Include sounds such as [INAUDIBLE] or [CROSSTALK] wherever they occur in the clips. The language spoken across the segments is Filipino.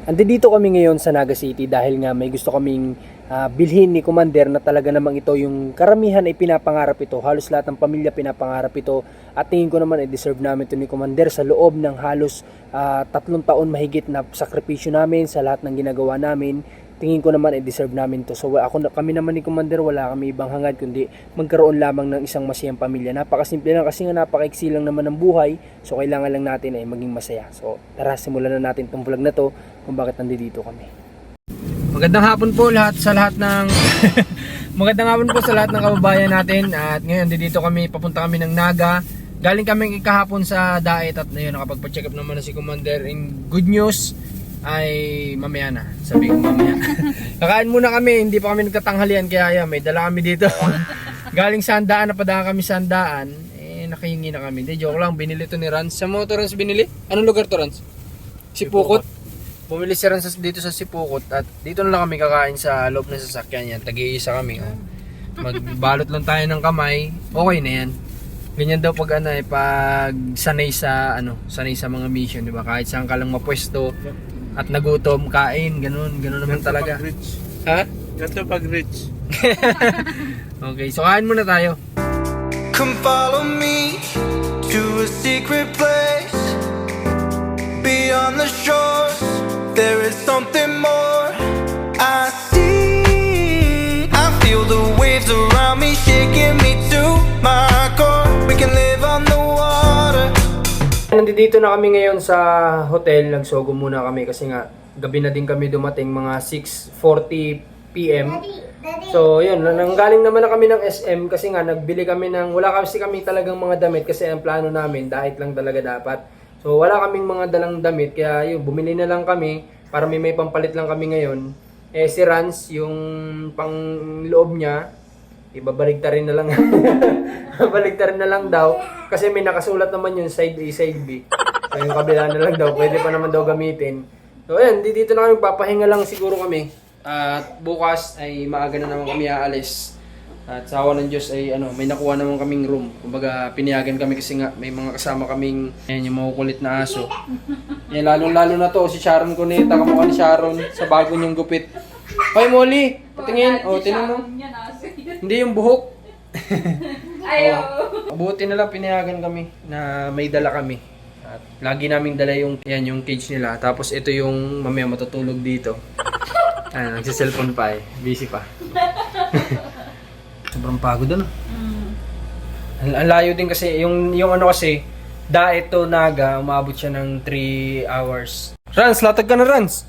Andi dito kami ngayon sa Naga City dahil nga may gusto kaming ah, bilhin ni Commander na talaga namang ito yung karamihan ay pinapangarap ito. Halos lahat ng pamilya pinapangarap ito at tingin ko naman ay deserve namin ito ni Commander sa loob ng halos ah, tatlong taon mahigit na sakripisyo namin sa lahat ng ginagawa namin. Tingin ko naman ay deserve namin to. So ako kami naman ni Commander wala kami ibang hangad kundi magkaroon lamang ng isang masayang pamilya. Napakasimple lang kasi nga napakaiksi lang naman ng buhay. So kailangan lang natin ay maging masaya. So tara simulan na natin tong vlog na to kung bakit nandito kami. Magandang hapon po lahat sa lahat ng [LAUGHS] Magandang hapon po sa lahat ng kababayan natin at ngayon dito kami papunta kami ng Naga. Galing kami kahapon sa Daet at ngayon nakapagpa-check up naman na si Commander. In good news ay mamaya na. Sabi ko mamaya. [LAUGHS] Kakain muna kami, hindi pa kami nagtatanghalian kaya yan, may dala kami dito. [LAUGHS] Galing sa handaan, napadaan kami sa handaan. Eh, nakahingi na kami. Hindi, joke lang. Binili to ni Rans. Sa mo to Rans binili? Anong lugar to Rans? Sipukot. Bumili si Rans dito sa Sipukot at dito na lang kami kakain sa loob ng sasakyan yan. Tag-iisa kami. Oh. Magbalot lang tayo ng kamay. Okay na yan. Ganyan daw pag ano eh, pag sanay sa ano, sanay sa mga mission, di ba? Kahit saan ka lang mapwesto at nagutom, kain, ganun, ganun naman talaga. Pag rich. Ha? Ganito pag rich. [LAUGHS] Okay, so kain muna tayo. Come follow me to a secret place beyond the shores. There is something more I see. I feel the waves around me shaking me to my Nandito na kami ngayon sa hotel. Nagsogo muna kami kasi nga gabi na din kami dumating mga 6.40 p.m. So, yun. Nanggaling naman na kami ng SM kasi nga nagbili kami ng... Wala kasi kami talagang mga damit kasi ang plano namin, diet lang talaga dapat. So, wala kaming mga dalang damit kaya yun, bumili na lang kami para may may pampalit lang kami ngayon. Eh, si Rans, yung pang loob niya, ibabalik rin na lang. [LAUGHS] Babalik rin na lang daw. Kasi may nakasulat naman yung side A, side B. So, yung kabila na lang daw. Pwede pa naman daw gamitin. So, ayan. di- Dito na kami. Papahinga lang siguro kami. At bukas ay maaga na naman kami aalis. At sa awa ng Diyos ay ano, may nakuha naman kaming room. Kumbaga, piniyagan kami kasi nga may mga kasama kaming ayan, yung makukulit na aso. Yan, lalong-lalo na to, si Sharon Cuneta, kamukha ni Sharon sa bago niyang gupit. Hoy, Molly! Patingin. O, oh, tinan mo. Hindi yung buhok. [LAUGHS] Ayaw. Mabuti na lang pinayagan kami na may dala kami. At lagi naming dala yung, yan, yung cage nila. Tapos ito yung mamaya matutulog dito. [LAUGHS] Ah, nagsiselfone pa eh. Busy pa. [LAUGHS] Sobrang pagod ano. Ang, ang layo din kasi, yung, yung ano kasi, Daet to Naga, umabot siya ng 3 hours. Rans, latag ka na Rans!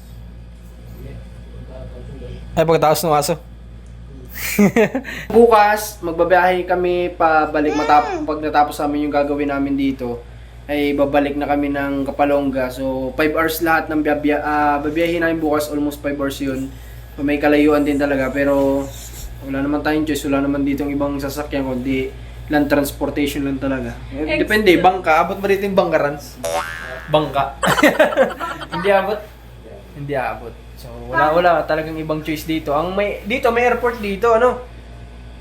Ay, pagkatapos ng aso. [LAUGHS] Bukas, magbabiyahe kami pabalik matap pag natapos namin yung gagawin namin dito ay babalik na kami ng Kapalongga. So, 5 hours lahat ng biyabiya, ah babiyahin namin bukas, almost 5 hours yun. So, may kalayuan din talaga, pero wala naman tayong choice, wala naman dito ibang sasakyan, kundi land transportation lang talaga. Eh, depende, bangka, abot ba dito yung bangka, Rans? Bangka. [LAUGHS] Hindi abot. Hindi abot. So, wala wala talagang ibang choice dito. Ang may dito may airport dito, ano?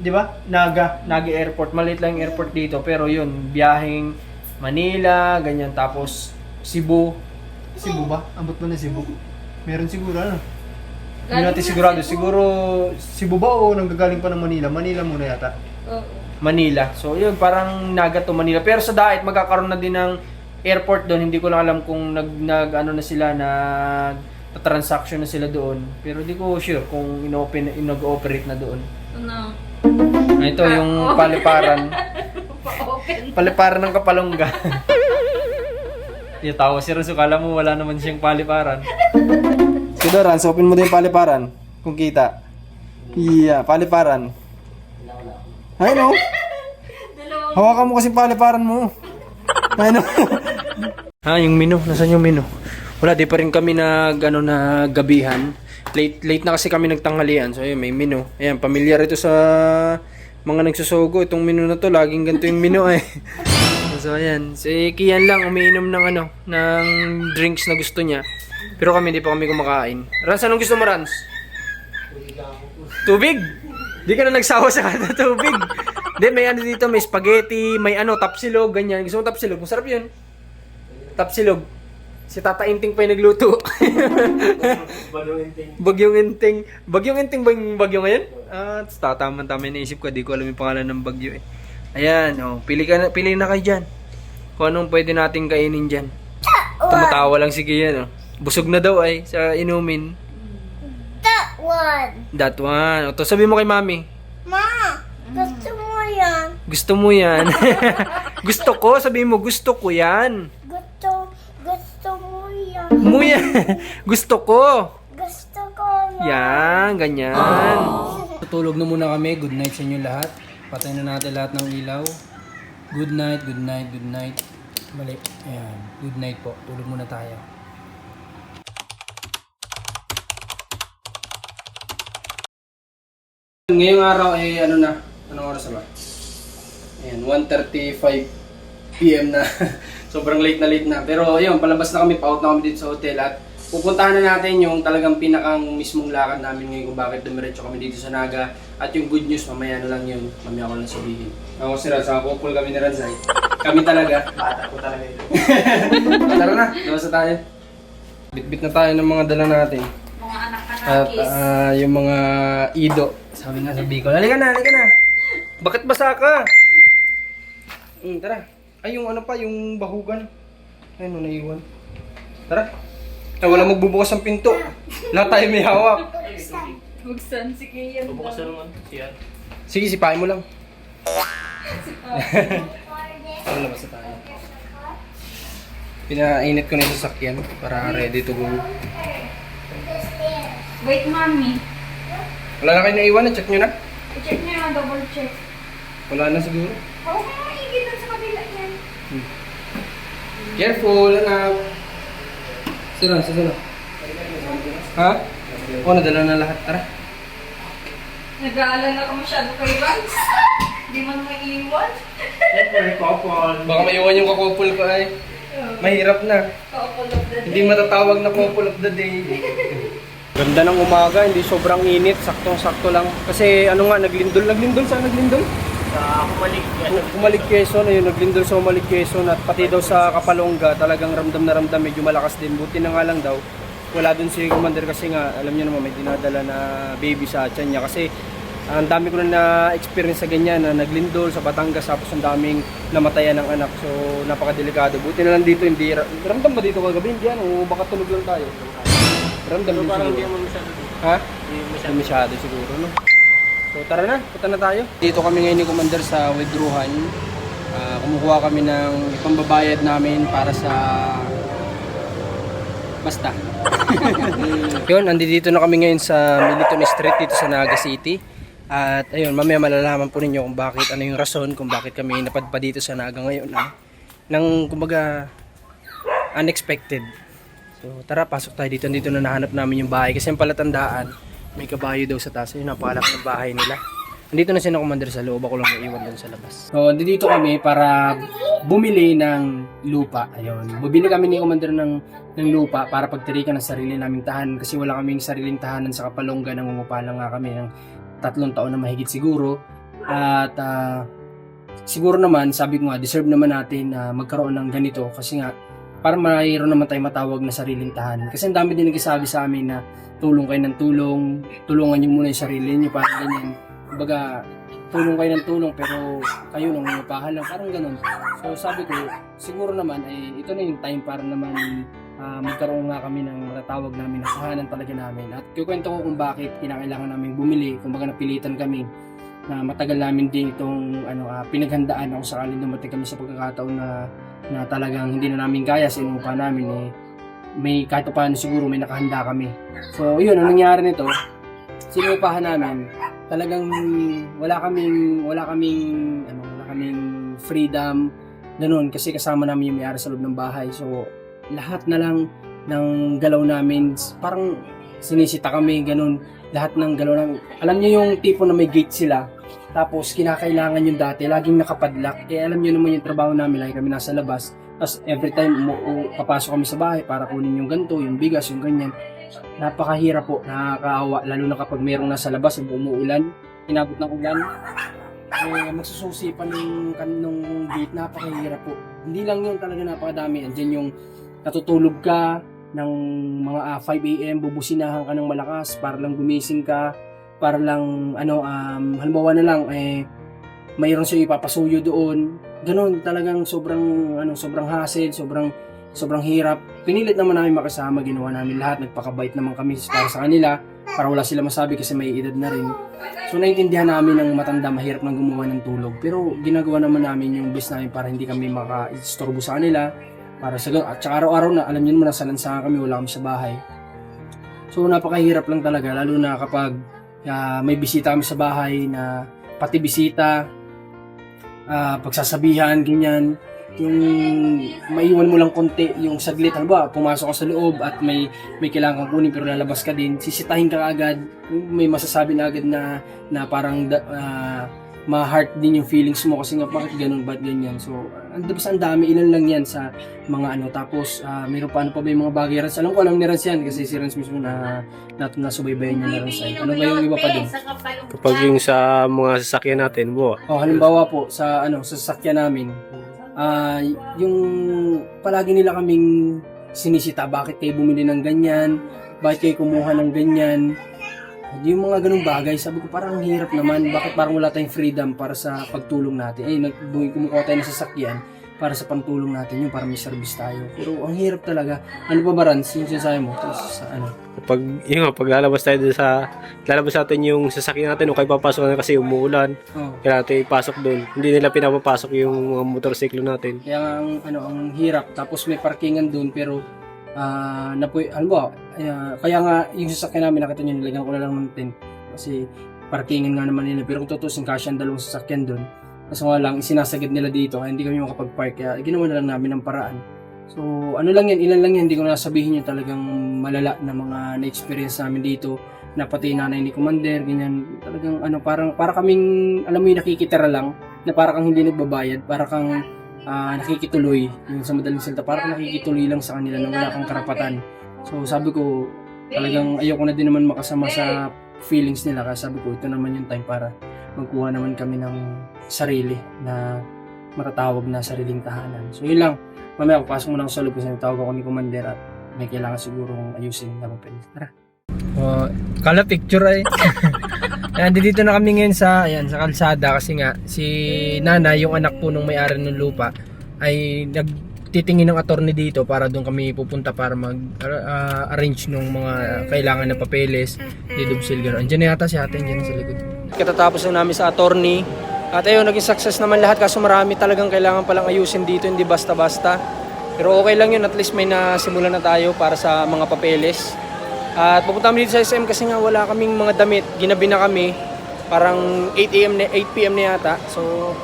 'Di ba? Naga, Naga Airport. Maliit lang yung airport dito, pero 'yun, biyaheng Manila, ganyan tapos Cebu. Cebu ba? Abot mo na Cebu. Meron siguro ano? Hindi natin sigurado. Siguro Cebu ba o nanggagaling pa ng Manila? Manila muna yata. Oo. Manila. So, yun, parang Naga to Manila. Pero sa Daet, magkakaroon na din ng airport doon. Hindi ko lang alam kung nag, nag ano na sila, nag transaction na sila doon. Pero di ko sure kung inopen, nag-operate na doon. Ano? Ah, Ito yung paliparan. [LAUGHS] Pa-open. Paliparan ng Kapalongga. Yung tawa si Renzo, kala mo wala naman siyang paliparan. Sige Rans, open mo din yung paliparan. Kung kita. Yeah, paliparan. Ay no. Hawakan mo kasi paliparan mo. Ay no. ha, yung menu. Nasaan yung menu? Wala, di pa rin kami nag, ano, na gabihan. Late, late na kasi kami nagtanghalian. So, ayun, may menu. Ayan, pamilyar ito sa mga nagsusugo. Itong menu na to, laging ganito yung menu eh. [LAUGHS] so, ayan. Si Kian lang umiinom ng ano, ng drinks na gusto niya. Pero kami, hindi pa kami kumakain. Rans, anong gusto mo, Rans? Tubig? Di ka na nagsawa sa kada [LAUGHS] tubig. Hindi, may ano dito, may spaghetti, may ano, tapsilog, ganyan. Gusto mo tapsilog? Masarap yun. Tapsilog. Si Tata Inting pa yung nagluto. [LAUGHS] Bagyong Inting. Bagyong Inting ba yung bagyo ngayon? Ah, tataman tama naisip ko. Di ko alam yung pangalan ng bagyo eh. Ayan, oh. Pili, ka na, pili na kayo dyan. Kung anong pwede nating kainin dyan. Tumatawa lang si Kian, oh. Busog na daw ay sa inumin. That one. That one. O, to sabi mo kay mami. Ma, gusto mo yan? Gusto mo yan. [LAUGHS] gusto ko. Sabi mo, gusto ko yan. Gusto, [LAUGHS] gusto ko. Gusto ko yan. Yan, ganyan. Tutulog na muna kami. Good night sa inyo lahat. Patay na natin lahat ng ilaw. Good night, good night, good night. Mali. Ayan. Good night po. Tulog muna tayo. Ngayong araw ay ano na? Anong oras na ba? Ayan, 1.35 PM na. [LAUGHS] Sobrang late na late na. Pero ayun, palabas na kami, pa-out na kami dito sa hotel at pupuntahan na natin yung talagang pinakang mismong lakad namin ngayon kung bakit dumiretso kami dito sa Naga. At yung good news, mamaya na lang yun. Mamaya ko lang sabihin. Ako si sa couple kami ni Ranzay. Kami talaga. [LAUGHS] Bata ko talaga ito. [LAUGHS] Tara na, labas na tayo. Bitbit na tayo ng mga dala natin. Mga anak ka At ah, yung mga ido. Sabi nga sa Bicol. Halika na, halika na. Bakit basa ka? Hmm, tara. Ay, yung ano pa, yung bahugan. Ay, no, naiwan. Tara. Ay, wala magbubukas ng pinto. Lahat tayo may hawak. Buksan si Kian. Bukas Sige, sipain mo lang. Tara, labas na tayo. Pinainit ko na yung sasakyan para ready to go. Wait, mami. Wala na kayo naiwan, check nyo na. I-check niyo yung double check. Wala na siguro. Oo, oh, maigit sa kabila yan. Careful, anak. Sino, sino? Ha? Oo, nadala na lahat. Tara. Nag-aalala ka masyado kay Vance. Hindi man maiiwan. Baka maiwan yung kakupol ko ay. Mahirap na. Kaukulog na Hindi matatawag na couple of the day. Ganda ng umaga, hindi sobrang init, saktong-sakto lang. Kasi ano nga, naglindol, naglindol sa naglindol? Sa Kumalig Quezon. Kumalig Quezon, ayun, naglindol sa Kumalig Quezon at pati daw sa Kapalongga, talagang ramdam na ramdam, medyo malakas din. Buti na nga lang daw, wala dun si Commander kasi nga, alam niyo naman, may dinadala na baby sa tiyan niya. Kasi ang dami ko na na-experience sa ganyan, na naglindol sa Batangas, tapos ang daming namatayan ng anak. So, napakadelikado. Buti na lang dito, hindi, ramdam ba dito kagabi? Hindi ano, baka tulog lang tayo. Ramdam din siguro. Ha? Hindi masyado siguro, no? So tara na, punta na tayo. Dito kami ngayon ni Commander sa Wedruhan. Ah, kumukuha kami ng pambabayad namin para sa Basta. [LAUGHS] Yun, nandito na kami ngayon sa Militon Street dito sa Naga City. At ayun, mamaya malalaman po ninyo kung bakit, ano yung rason kung bakit kami napadpa dito sa Naga ngayon. Ah. Nang, kumbaga, unexpected. So tara, pasok tayo dito. Dito na nahanap namin yung bahay. Kasi yung palatandaan, may kabayo daw sa taas. Yun, napakalak ng bahay nila. Nandito na si Commander sa loob. Ako lang naiwan doon sa labas. So, dito kami para bumili ng lupa. Ayun. Bumili kami ni Commander ng, ng lupa para pagtirikan ng sarili naming tahanan. Kasi wala kaming sariling tahanan sa Kapalongga. Nangungupala nga kami ng tatlong taon na mahigit siguro. At ah, siguro naman, sabi ko nga, deserve naman natin na magkaroon ng ganito. Kasi nga, para mayroon naman tayo matawag na sariling tahanan. Kasi ang dami din nagsasabi sa amin na tulong kayo ng tulong, tulungan nyo muna yung sarili nyo, parang ganyan. Kumbaga, tulong kayo ng tulong pero kayo nang upahan lang, parang ganun. So sabi ko, siguro naman ay ito na yung time para naman ah, magkaroon nga kami ng matatawag namin na tahanan talaga namin. At kukwento ko kung bakit kinakailangan namin bumili, kumbaga napilitan kami na matagal namin din itong ano, ah, pinaghandaan ako sakaling dumating kami sa pagkakataon na na talagang hindi na namin kaya sa inuupa namin eh may kahit pa paano siguro may nakahanda kami. So yun, ang nangyari nito, sinuupahan namin, talagang wala kaming wala kaming ano, wala kaming freedom ganun kasi kasama namin yung may-ari sa loob ng bahay. So lahat na lang ng galaw namin parang sinisita kami ganun lahat ng galaw namin. Alam niyo yung tipo na may gate sila tapos kinakailangan yung dati laging nakapadlock. Eh alam niyo naman yung trabaho namin lagi kami nasa labas. Tapos every time umu- papasok kami sa bahay para kunin yung ganto, yung bigas, yung ganyan. Napakahirap po, nakakaawa lalo na kapag merong nasa labas, umuulan, inabot ng ulan. Eh, magsususi pa ng kanong gate, napakahirap po. Hindi lang yun talaga napakadami. Andiyan yung natutulog ka, ng mga ah, 5 a.m. bubusinahan ka ng malakas para lang gumising ka, para lang ano um, halimbawa na lang eh mayroon siya ipapasuyo doon. Ganon talagang sobrang ano sobrang hassle, sobrang sobrang hirap. Pinilit naman namin makasama, ginawa namin lahat, nagpakabait naman kami para sa kanila para wala sila masabi kasi may edad na rin. So naiintindihan namin ng matanda mahirap nang gumawa ng tulog. Pero ginagawa naman namin yung best namin para hindi kami maka-istorbo sa kanila. Para sa at araw-araw na alam niyo naman nasa lansangan kami, wala kami sa bahay. So napakahirap lang talaga lalo na kapag ah, may bisita kami sa bahay na pati bisita ah, pagsasabihan ganyan. Yung maiwan mo lang konti yung saglit halimbawa pumasok ka sa loob at may may kailangan kang kunin pero lalabas ka din sisitahin ka agad. May masasabi na agad na na parang ah, ma-heart din yung feelings mo kasi nga bakit ganun ba't ganyan? So ang basta ang dami ilan lang yan sa mga ano. Tapos ah, meron pa ano pa ba yung mga bagay Rans alam ko alam ni Rans yan kasi si Rans mismo na na nasubaybayan niya na Rans ay ano ba yung iba pa din Kapag yung sa mga sasakyan natin, bo, Oh, halimbawa po sa ano sa sasakyan namin, ah yung palagi nila kaming sinisita bakit kayo bumili ng ganyan, bakit kayo kumuha ng ganyan. Yung mga ganung bagay, sabi ko parang ang hirap naman, bakit parang wala tayong freedom para sa pagtulong natin. Nag kumukuha tayo ng sasakyan para sa pantulong natin yun, para may service tayo. Pero ang hirap talaga. Ano pa ba, Rans? Yung sinasabi mo? Tapos, sa ano? kapag, yun nga, pag lalabas tayo sa, lalabas natin yung sasakyan natin, o kayo papasok na kasi umuulan, Oh. kaya natin ipasok doon. Hindi nila pinapapasok yung mga motorsiklo natin. Kaya ang ano ang hirap tapos may parkingan doon pero ah napoy ano ba ah, kaya nga yung sasakyan namin nakita niyo nilagyan ko na lang ng tent kasi parkingan nga naman nila. Pero kung tutusin kasi ang dalawang sasakyan doon kasi nga lang sinasagad nila dito kaya hindi kami makapag-park. Kaya ginawa na lang namin ng paraan. So ano lang yan ilan lang yan hindi ko na sabihin yung talagang malala na mga na-experience namin dito. Na pati nanay ni Commander ganyan. Talagang ano parang para kaming alam mo yung nakikitira lang na para kang hindi nagbabayad para kang ah, nakikituloy yung sa madaling salita. Parang nakikituloy lang sa kanila na wala kang karapatan. So sabi ko talagang ayoko na din naman makasama sa feelings nila. Kaya sabi ko ito naman yung time para magkuha naman kami ng sarili na matatawag na sariling tahanan. So yun lang. Mamaya papasok muna ako sa loob kasi tawag ako ni Commander at may kailangan sigurong ayusin. Na papel tara. Oh, kala picture ay. [LAUGHS] Ayan, dito na kami ngayon sa, ayan, sa kalsada kasi nga si Nana, yung anak po nung may-ari ng lupa ay nagtitingin ng attorney dito para doon kami pupunta para mag ah, arrange ng mga kailangan na papeles ni Dubsil gano'n. Andiyan na yata si ate, andiyan sa likod. Katatapos na namin sa attorney at ayun, naging success naman lahat kaso marami talagang kailangan palang ayusin dito, hindi basta-basta. Pero okay lang yun, at least may nasimulan na tayo para sa mga papeles. At pupunta kami dito sa SM kasi nga wala kaming mga damit. Ginabi na kami. Parang 8 AM na, 8 PM na yata. So,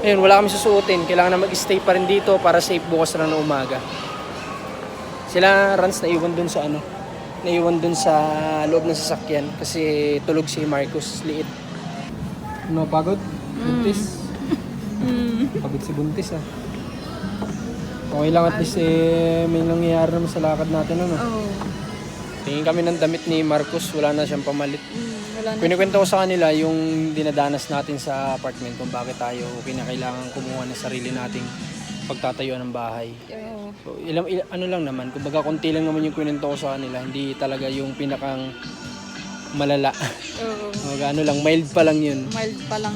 ayun, wala kami susuotin. Kailangan na mag-stay pa rin dito para safe bukas na ng umaga. Sila Rans naiwan dun sa ano, naiwan dun sa loob ng sasakyan kasi tulog si Marcos liit. Ano, pagod? Buntis? [LAUGHS] Pagod si Buntis ah. Okay lang at least eh, may nangyayari naman sa lakad natin ano. Oo. Tingin kami ng damit ni Marcos, wala na siyang pamalit. Mm, wala na. Kunikwento ko sa kanila yung dinadanas natin sa apartment kung bakit tayo kinakailangan kumuha ng sarili nating pagtatayo ng bahay. Oo. So, ilang, il- ano lang naman, kumbaga konti lang naman yung kwento ko sa kanila, hindi talaga yung pinakang malala. Oo. [LAUGHS] Kumbaga ano lang, mild pa lang yun. Mild pa lang.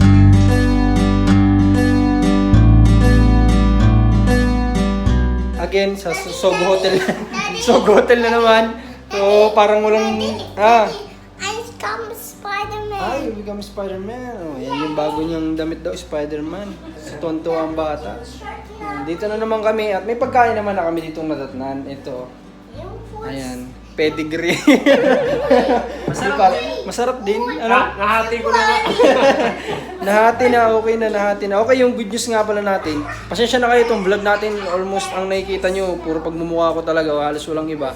Again, sa Sogo Hotel. [LAUGHS] Sogo Hotel na naman. So, parang walang, ha? I come Spider-Man. Ay, you become Spider-Man. Oh, yan yung bago niyang damit daw, Spider-Man. So, tonto ang bata. Hmm, Dito na naman kami at may pagkain naman na kami ditong natatnan. Ito. Yung food. Ayan. Pedigree. [LAUGHS] masarap din. Masarap din. Ano? Nahati ko na [LAUGHS] Nahati na, okay na, nahati na. Okay, yung good news nga pala natin. Pasensya na kayo itong vlog natin. Almost ang nakikita nyo, puro pagmumukha ko talaga. Halos walang iba.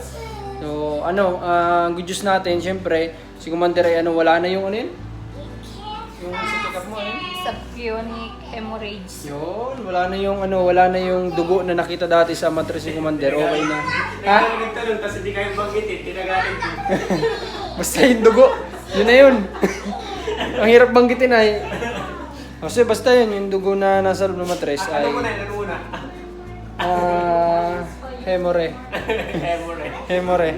So, ano, ang good news natin, syempre, si Commander ay ano, wala na yung ano yun? Yung sa pick-up mo, ano yun? Subchronic hemorrhage. Yun, wala na yung ano, wala na yung dugo na nakita dati sa mattress ni Commander. Okay na. Ha? Nagtanong, tapos hindi kayo banggitin, tinagaling [LAUGHS] ko. Basta yung dugo. Yun na yun. [LAUGHS] Ang hirap banggitin ay. Kasi basta yun, yung dugo na nasa loob ng mattress ay... Ano muna, ano muna? Ah, [LAUGHS] Hemore. Hemore.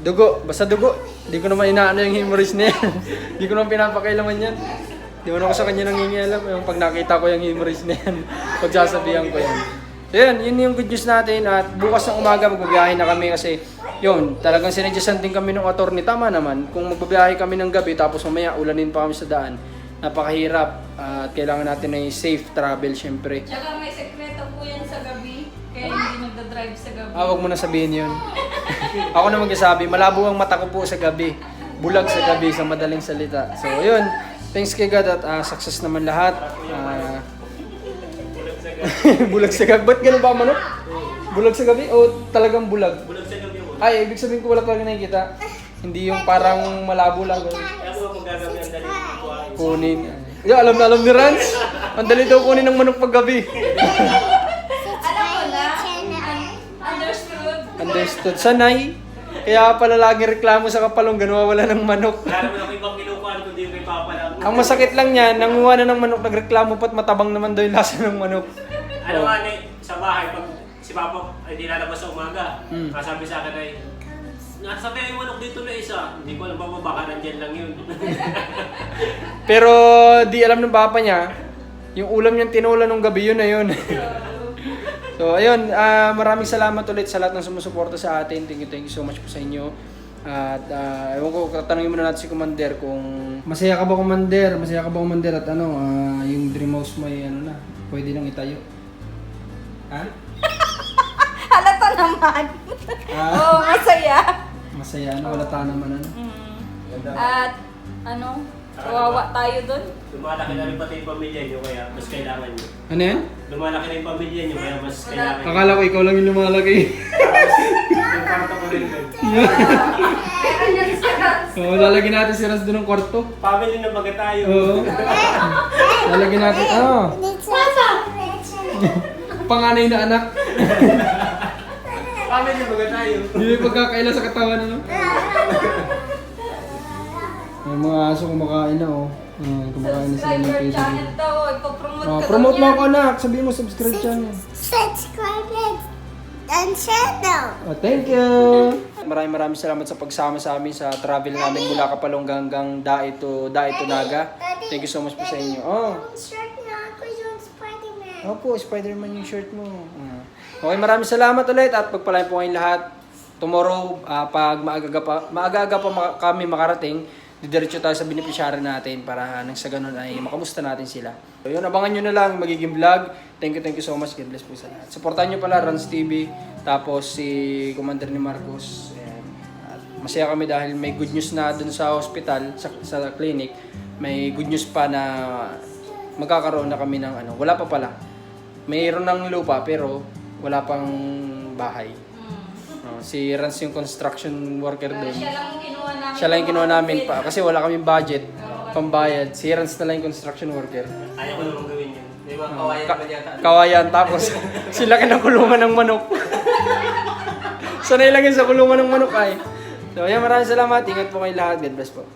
Dugo. Basta dugo. Di ko naman inaano yung hemorrhage na yan. [LAUGHS] Di ko naman pinapakailaman yan. Di mo na ako sa kanya nangingialam. Yung pag nakita ko yung hemorrhage na yan, [LAUGHS] pagsasabihan ko yan. So yun, yun yung good news natin. At bukas ng umaga magbabiyahe na kami kasi yun, talagang sinadyasan din kami ng attorney. Tama naman, kung magbabiyahe kami ng gabi tapos mamaya ulanin pa kami sa daan, napakahirap. at kailangan natin ay safe travel syempre. Tsaka may sekreto po yan sa gabi. Kaya hindi nagda-drive sa gabi. Ah, wag mo na sabihin yun. [LAUGHS] Ako na magsasabi, malabo ang mata ko po sa gabi. Bulag sa gabi, sa madaling salita. So, yun. Thanks kay God at ah, success naman lahat. Ah, [LAUGHS] bulag sa gabi. Ba't ganun ba manok? Bulag sa gabi o talagang bulag? Bulag sa gabi Ay, ibig sabihin ko wala talaga nakikita. Hindi yung parang malabo lang. ganun. Kunin. Yeah, alam na alam ni Rans. Ang dali daw kunin ng manok pag gabi. [LAUGHS] Understood. Sanay. Kaya pala lagi reklamo sa kapalong ganawa wala ng manok. Lalo mo na ibang kinukuha ko di kay Papa lang. Ang masakit lang niyan, nanguha na ng manok, nagreklamo pat matabang naman daw yung lasa ng manok. Ano nga ni, sa bahay, pag si Papa ay di lalabas sa umaga, Mm. kasabi sa akin ay, nasa kaya yung manok dito na isa. Hindi ko alam pa baka nandyan lang yun. [LAUGHS] Pero di alam ng papa niya, yung ulam niyang tinula nung gabi yun na yun. [LAUGHS] so ayun, ah, maraming salamat ulit sa lahat ng sumusuporta sa atin. Thank you, thank you so much po sa inyo. At uh, ewan ko, tatanungin muna natin si Commander kung... Masaya ka ba Commander? Masaya ka ba Commander? At ano, ah, yung dream house mo ay ano na, pwede nang itayo. Ha? [LAUGHS] Halata naman. Ah, [LAUGHS] Oo, masaya. masaya ano, wala ta naman ano. At ano, kawawa tayo dun. Lumalaki na rin pati yung pamilya nyo, kaya mas kailangan nyo. Ano yan? Lumalaki na yung pamilya nyo, kaya mas kailangan nyo. Akala ko ikaw lang yung lumalaki. Yung kwarto ko rin doon. Meron yan sa Oo, lalagyan natin si Raz doon ng kwarto. Family na baga tayo. Oo. lalagyan natin, ah, panganay na anak. Family na baga tayo. Hindi pagkakaila sa katawan, ano? [LAUGHS] May mga aso kumakain na, oh. Ah, kumakain na sila ng subscriber channel daw. Ipopromote Ah, ka promote daw mo yan. ako, anak. Sabihin mo, subscribe channel. Subscribe it and channel. Oh, thank you! Maraming maraming salamat sa pagsama sa amin sa travel namin mula Kapalong hanggang Dae to, Dae to Naga. Thank you so much po sa inyo. Oh, Yung shirt na ako yung Spider-Man. Opo, Spider-Man yung shirt mo. Ah. Okay, maraming salamat ulit at pagpalain po kayong lahat. Tomorrow, ah, pag maaga pa, maaga pa maka- kami makarating, didiretso tayo sa beneficiary natin para nang sa ganun ay makamusta natin sila. So yun, abangan nyo na lang magiging vlog. Thank you, thank you so much. God bless po sa lahat. Supportan nyo pala Rans TV, tapos si Commander ni Marcos. Ayan. At masaya kami dahil may good news na dun sa hospital, sa, sa clinic. May good news pa na magkakaroon na kami ng ano, wala pa pala. Mayroon ng lupa pero wala pang bahay. Oh, si Rans yung construction worker doon. Siya lang yung kinuha namin. Siya lang yung kinuha namin pa kasi wala kaming budget pambayad. Si Rans na lang yung construction worker. Ayaw ko naman gawin yun. Di ba, kawayan Ka- naman yata. kawayan tapos [LAUGHS] sila kinakulungan ng manok. [LAUGHS] Sanay lang yun sa kulungan ng manok ay. So, yan maraming salamat. Ingat po kayo lahat. God bless po.